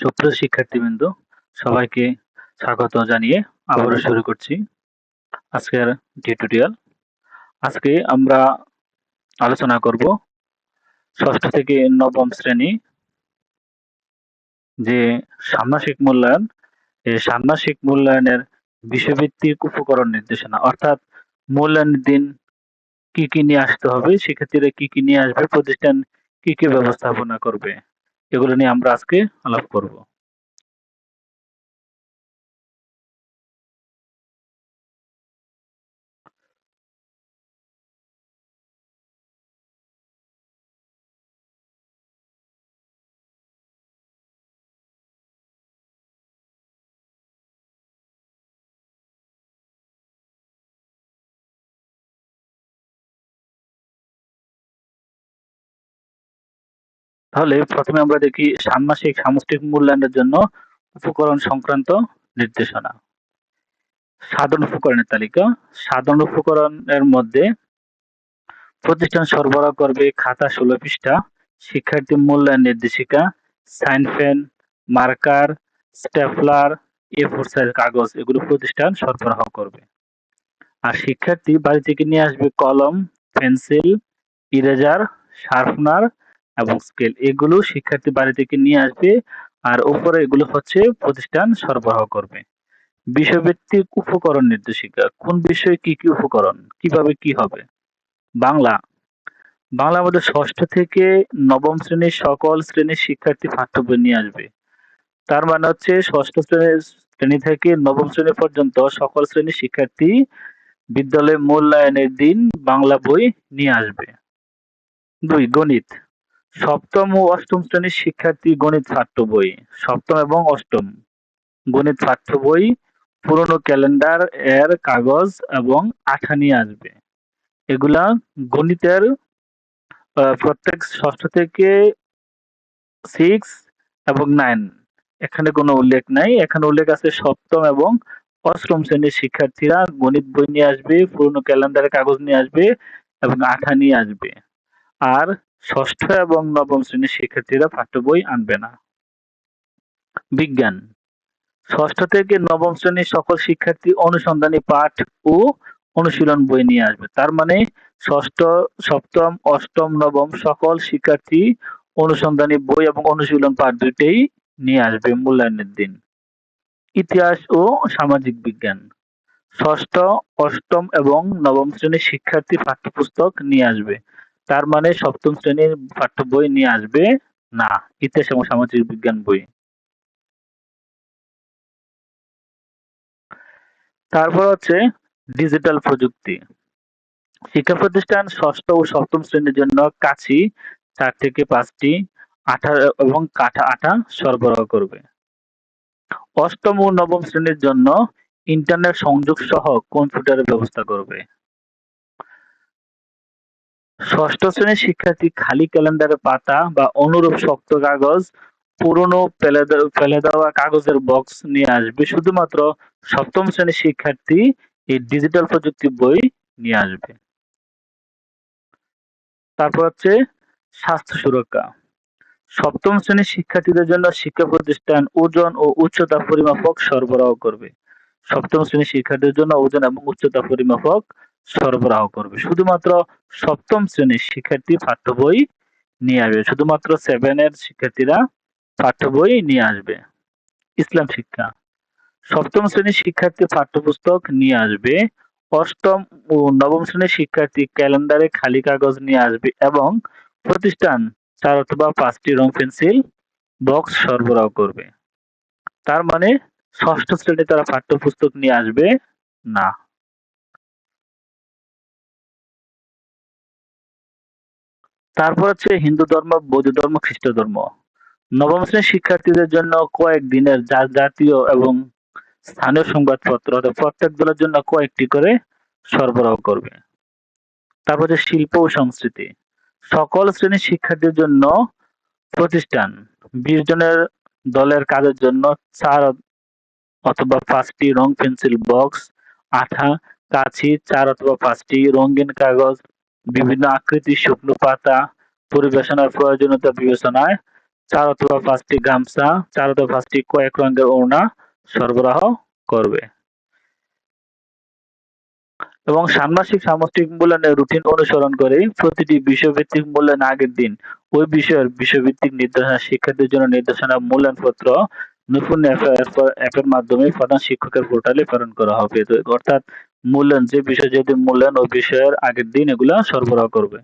সুপ্রিয় শিক্ষার্থীবৃন্দ, সবাইকে স্বাগত জানিয়ে আবারও শুরু করছি আজকের টিউটোরিয়াল। আজকে আমরা আলোচনা করব ষষ্ঠ থেকে নবম শ্রেণি যে ষান্মাসিক মূল্যায়ন, এই ষান্মাসিক মূল্যায়নের বিষয়ভিত্তিক উপকরণ নির্দেশনা, অর্থাৎ মূল্যায়নের দিন কি কি নিয়ে আসতে হবে শিক্ষার্থীরা কি কি নিয়ে আসবে, প্রতিষ্ঠান কি কি ব্যবস্থাপনা করবে এগুলো নিয়ে আমরা আজকে আলাপ করব। তাহলে প্রথমে আমরা দেখি ষান্মাসিক সামষ্টিক মূল্যায়নের জন্য উপকরণ সংক্রান্ত নির্দেশনা। সাধারণ উপকরণের তালিকা। সাধারণ উপকরণের মধ্যে প্রতিষ্ঠান সরবরাহ করবে খাতা ষোলো পৃষ্ঠা, শিক্ষার্থী মূল্যায়ন নির্দেশিকা, sign pen marker, stapler, A four size কাগজ, এগুলো প্রতিষ্ঠান সরবরাহ করবে। আর শিক্ষার্থী বাড়ি থেকে নিয়ে আসবে কলম, পেন্সিল, ইরেজার, শার্পনার এবং স্কেল এগুলো শিক্ষার্থী বাড়ি থেকে নিয়ে আসবে আর উপরে এগুলো হচ্ছে প্রতিষ্ঠান সরবরাহ করবে। বিষয়ভিত্তিক উপকরণ নির্দেশিকা, কোন বিষয়ে কি কি উপকরণ, কীভাবে কি হবে? বাংলা বাংলা মধ্যে ষষ্ঠ থেকে নবম শ্রেণির সকল শ্রেণির শিক্ষার্থী পাঠ্য বই নিয়ে আসবে। তার মানে হচ্ছে ষষ্ঠ শ্রেণির শ্রেণি থেকে নবম শ্রেণি পর্যন্ত সকল শ্রেণির শিক্ষার্থী বিদ্যালয়ে মূল্যায়নের দিন বাংলা বই নিয়ে আসবে। দুই, গণিত সপ্তম ও অষ্টম শ্রেণির শিক্ষার্থী গণিত পাঠ্য বই। সপ্তম এবং অষ্টম। গণিত পাঠ্য বই, পুরনো ক্যালেন্ডার এর কাগজ এবং আঠা নিয়ে আসবে। এগুলা গণিতের প্রত্যেক ষষ্ঠ থেকে সিক্স এবং নাইন এখানে কোনো উল্লেখ নাই। এখানে উল্লেখ আছে সপ্তম এবং অষ্টম শ্রেণির শিক্ষার্থীরা গণিত বই নিয়ে আসবে, পুরনো ক্যালেন্ডারের কাগজ নিয়ে আসবে এবং আঠা নিয়ে আসবে। আর ষষ্ঠ এবং নবম শ্রেণির শিক্ষার্থীরা পাঠ্য বই আনবে না। বিজ্ঞান। ষষ্ঠ থেকে নবম শ্রেণির সকল শিক্ষার্থী অনুসন্ধানী পাঠ ও অনুশীলন বই নিয়ে আসবে। তার মানে ষষ্ঠ, সপ্তম, অষ্টম, নবম সকল শিক্ষার্থী অনুসন্ধানী বই এবং অনুশীলন পাঠ দুইটাই নিয়ে আসবে মূল্যায়নের দিন। ইতিহাস ও সামাজিক বিজ্ঞান। ষষ্ঠ, অষ্টম এবং নবম শ্রেণির শিক্ষার্থী পাঠ্যপুস্তক নিয়ে আসবে। তার মানে সপ্তম শ্রেণির পাঠ্য বই নিয়ে আসবে? না, ইতিহাস এবং সামাজিক বিজ্ঞান বই। তারপর হচ্ছে ডিজিটাল প্রযুক্তি। শিক্ষা প্রতিষ্ঠান ষষ্ঠ ও সপ্তম শ্রেণির জন্য কাছি চার থেকে পাঁচটি আঠা এবং কাঠা আঠা সরবরাহ করবে। অষ্টম ও নবম শ্রেণির জন্য ইন্টারনেট সংযোগ সহ কম্পিউটারের ব্যবস্থা করবে। ষষ্ঠ শ্রেণির শিক্ষার্থী খালি ক্যালেন্ডারের পাতা বা অনুরূপ শক্ত কাগজ, পুরনো ফেলে দেওয়া কাগজের বক্স নিয়ে আসবে। শুধুমাত্র সপ্তম শ্রেণির শিক্ষার্থী এই ডিজিটাল প্রযুক্তি বই নিয়ে আসবে। তারপর হচ্ছে স্বাস্থ্য সুরক্ষা। সপ্তম শ্রেণির শিক্ষার্থীদের জন্য শিক্ষা প্রতিষ্ঠান ওজন ও উচ্চতা পরিমাপক সরবরাহ করবে। সপ্তম শ্রেণির শিক্ষার্থীদের জন্য ওজন এবং উচ্চতা পরিমাপক সরবরাহ করবে। শুধুমাত্র সপ্তম শ্রেণির শিক্ষার্থী পাঠ্য বই নিয়ে আসবে। শুধুমাত্র সেভেনের শিক্ষার্থীরা পাঠ্য বই নিয়ে আসবে। ইসলাম শিক্ষা। সপ্তম শ্রেণির শিক্ষার্থী পাঠ্যপুস্তক নিয়ে আসবে। অষ্টম ও নবম শ্রেণির শিক্ষার্থী ক্যালেন্ডারে খালি কাগজ নিয়ে আসবে এবং প্রতিষ্ঠান চার অথবা পাঁচটি রং পেন্সিল বক্স সরবরাহ করবে। তার মানে ষষ্ঠ শ্রেণি তারা পাঠ্যপুস্তক নিয়ে আসবে না। তারপর হচ্ছে হিন্দু ধর্ম, বৌদ্ধ ধর্ম, খ্রিস্ট ধর্ম। নবম শ্রেণির শিক্ষার্থীদের জন্য কয়েক দিনের জাতীয় এবং স্থানীয় সংবাদপত্র প্রত্যেক দলের জন্য কয়েকটি করে সরবরাহ করবে। তারপর হচ্ছে শিল্প ও সংস্কৃতি। সকল শ্রেণির শিক্ষার্থীর জন্য প্রতিষ্ঠান। বিশ জনের দলের কাজের জন্য চার অথবা পাঁচটি রং পেন্সিল বক্স, আঠা কাছি চার অথবা পাঁচটি রঙিন কাগজ বিভিন্ন আকৃতির শুকনো পাতা, পরিবেশনার প্রয়োজনীয়তা বিবেচনায় চার অথবা পাঁচটি গামছা চার অথবা পাঁচটি কয়েক রঙের ওড়না সরবরাহ করবে। এবং ষান্মাসিক সামষ্টিক মূল্যায়নের রুটিন অনুসরণ করে প্রতিটি বিষয়ভিত্তিক মূল্যায়ন আগের দিন। ওই বিষয়ের বিষয়ভিত্তিক নির্দেশনা শিক্ষার্থীর জন্য নির্দেশনা মূল্যায়নপত্র নৈপুণ্য অ্যাপের মাধ্যমে প্রধান শিক্ষকের পোর্টালে প্রেরণ করা হবে। অর্থাৎ মূল্যায়ন যে বিষয় যেদিন মূল্যায়ন ওই বিষয়ের আগের দিন এগুলা সরবরাহ করবে।